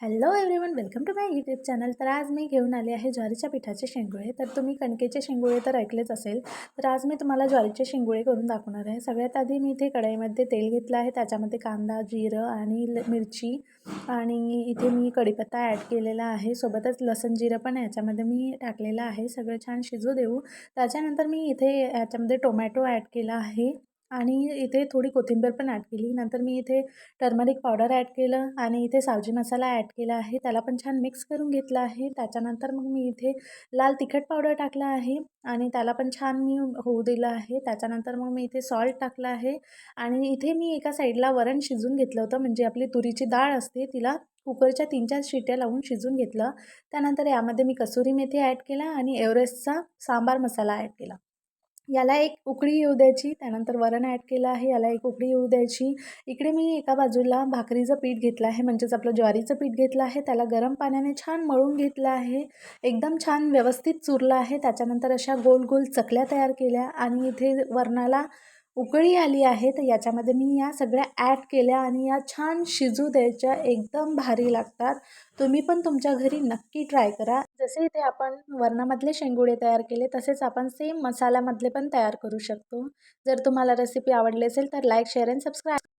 Hello everyone welcome to my YouTube channel तर आज मी घेऊन आले आहे ज्वारीच्या पिठाचे शेंगुळे. तर तुम्ही कणकेचे शेंगुळे तर ऐकलेच असेल. तर आज मी तुम्हाला ज्वारीचे शेंगुळे करून दाखवणार आहे. सगळ्यात आधी मी इथे कढईमध्ये तेल घेतलं आहे. त्याच्यामध्ये कांदा जिरं आणि ल मिरची आणि इथे मी कढीपत्ता ॲड केलेला आहे. सोबतच लसण जिरं पण याच्यामध्ये मी टाकलेलं आहे. सगळं छान शिजू देऊ. त्याच्यानंतर मी इथे याच्यामध्ये टोमॅटो ॲड केला आहे. आणि इथे थोडी कोथिंबीर पण ॲड केली. नंतर मी इथे टर्मरिक पावडर ॲड केलं आणि इथे सावजी मसाला ॲड केला आहे. त्याला पण छान मिक्स करून घेतला आहे. त्याच्यानंतर मग मी इथे लाल तिखट पावडर टाकला आहे आणि त्याला पण छान मी होऊ दिलं आहे. त्याच्यानंतर मग मी इथे सॉल्ट टाकलं आहे आणि इथे मी एका साईडला वरण शिजून घेतलं होतं. म्हणजे आपली तुरीची डाळ असते तिला कुकरच्या तीन चार शिट्या लावून शिजून घेतलं. त्यानंतर यामध्ये मी कसुरी मेथी ॲड केला आणि एव्हरेस्टचा सांबार मसाला ॲड केला. याला एक उकळी येऊ द्यायची त्यानंतर वरण ॲड केलं आहे याला एक उकळी येऊ द्यायची. इकडे मी एका बाजूला भाकरीचं पीठ घेतलं आहे म्हणजेच आपलं ज्वारीचं पीठ घेतलं आहे त्याला गरम पाण्याने छान मळून घेतलं आहे. एकदम छान व्यवस्थित चुरलं आहे त्याच्यानंतर अशा गोल गोल चकल्या तयार केल्या आणि इथे वरणाला उकळी आली आहे तर याच्यामध्ये मी या सगळ्या ॲड केल्या आणि या छान शिजू द्यायच्या एकदम भारी लागतात. तुम्ही पण तुमच्या घरी नक्की ट्राय करा. जसे इथे आपण वरणामधले शेंगुळे तयार केले तसेच आपण सेम मसाल्यामधले पण तयार करू शकतो. जर तुम्हाला रेसिपी आवडली असेल तर लाईक शेअर अँड सबस्क्राईब